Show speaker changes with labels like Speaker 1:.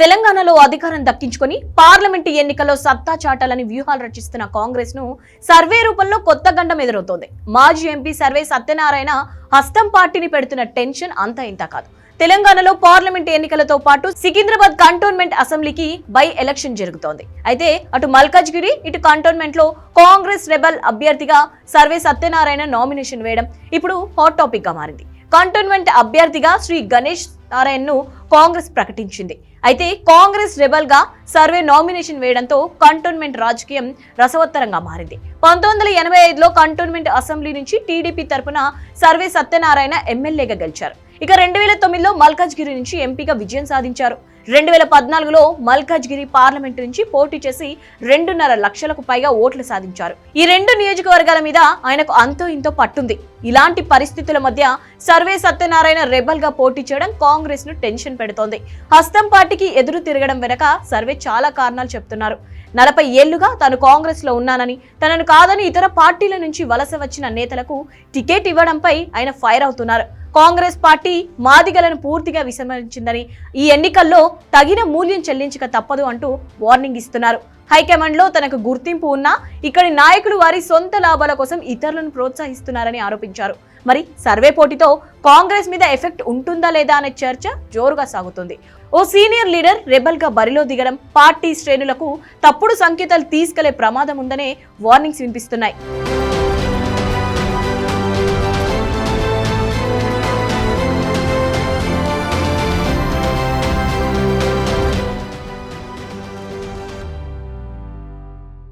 Speaker 1: తెలంగాణలో అధికారం దక్కించుకొని పార్లమెంటు ఎన్నికల్లో సత్తా చాటాలని వ్యూహాలు రచిస్తున్న కాంగ్రెస్ను సర్వే రూపంలో కొత్త గండం ఎదురవుతోంది. మాజీ ఎంపీ సర్వే సత్యనారాయణ హస్తం పార్టీని పెడుతున్న టెన్షన్ అంతా ఇంత కాదు. తెలంగాణలో పార్లమెంట్ ఎన్నికలతో పాటు సికింద్రాబాద్ కంటోన్మెంట్ అసెంబ్లీకి బై ఎలక్షన్ జరుగుతోంది. అయితే అటు మల్కాజ్గిరి ఇటు కంటోన్మెంట్లో కాంగ్రెస్ రెబల్ అభ్యర్థిగా సర్వే సత్యనారాయణ నామినేషన్ వేయడం ఇప్పుడు హాట్ టాపిక్గా మారింది. కంటోన్మెంట్ అభ్యర్థిగా శ్రీ గణేష్ నారాయణ్ను కాంగ్రెస్ ప్రకటించింది. అయితే కాంగ్రెస్ రెబల్గా సర్వే నామినేషన్ వేయడంతో కంటోన్మెంట్ రాజకీయం రసవత్తరంగా మారింది. పంతొమ్మిది వందల ఎనభై ఐదులో కంటోన్మెంట్ అసెంబ్లీ నుంచి టీడీపీ తరపున సర్వే సత్యనారాయణ ఎమ్మెల్యేగా గెలిచారు. ఇక రెండు వేల తొమ్మిదిలో మల్కాజ్గిరి నుంచి ఎంపీగా విజయం సాధించారు. రెండు వేల పద్నాలుగులో మల్కాజ్గిరి పార్లమెంటు నుంచి పోటీ చేసి రెండున్నర లక్షలకు పైగా ఓట్లు సాధించారు. ఈ రెండు నియోజకవర్గాల మీద ఆయనకు అంతో ఇంతో పట్టుంది. ఇలాంటి పరిస్థితుల మధ్య సర్వే సత్యనారాయణ రెబల్గా పోటీ చేయడం కాంగ్రెస్ను టెన్షన్ పెడుతోంది. హస్తం పార్టీ పార్టీకి ఎదురు తిరగడం వెనక సర్వే చాలా కారణాలు చెప్తున్నారు. నలభై ఏళ్ళుగా తాను కాంగ్రెస్లో ఉన్నానని తనను కాదని ఇతర పార్టీల నుంచి వలస వచ్చిన నేతలకు టికెట్ ఇవ్వడంపై ఆయన ఫైర్ అవుతున్నారు. కాంగ్రెస్ పార్టీ మాదిగలను పూర్తిగా విస్మరించిందని ఈ ఎన్నికల్లో తగిన మూల్యం చెల్లించక తప్పదు అంటూ వార్నింగ్ ఇస్తున్నారు. హైకమాండ్లో తనకు గుర్తింపు ఉన్నా ఇక్కడి నాయకులు వారి సొంత లాభాల కోసం ఇతరులను ప్రోత్సహిస్తున్నారని ఆరోపించారు. మరి సర్వే పోటీతో కాంగ్రెస్ మీద ఎఫెక్ట్ ఉంటుందా లేదా అనే చర్చ జోరుగా సాగుతుంది. ఓ సీనియర్ లీడర్ రెబల్గా బరిలో దిగడం పార్టీ శ్రేణులకు తప్పుడు సంకేతాలు తీసుకెళ్ళే ప్రమాదం ఉందనే వార్నింగ్స్ వినిపిస్తున్నాయి.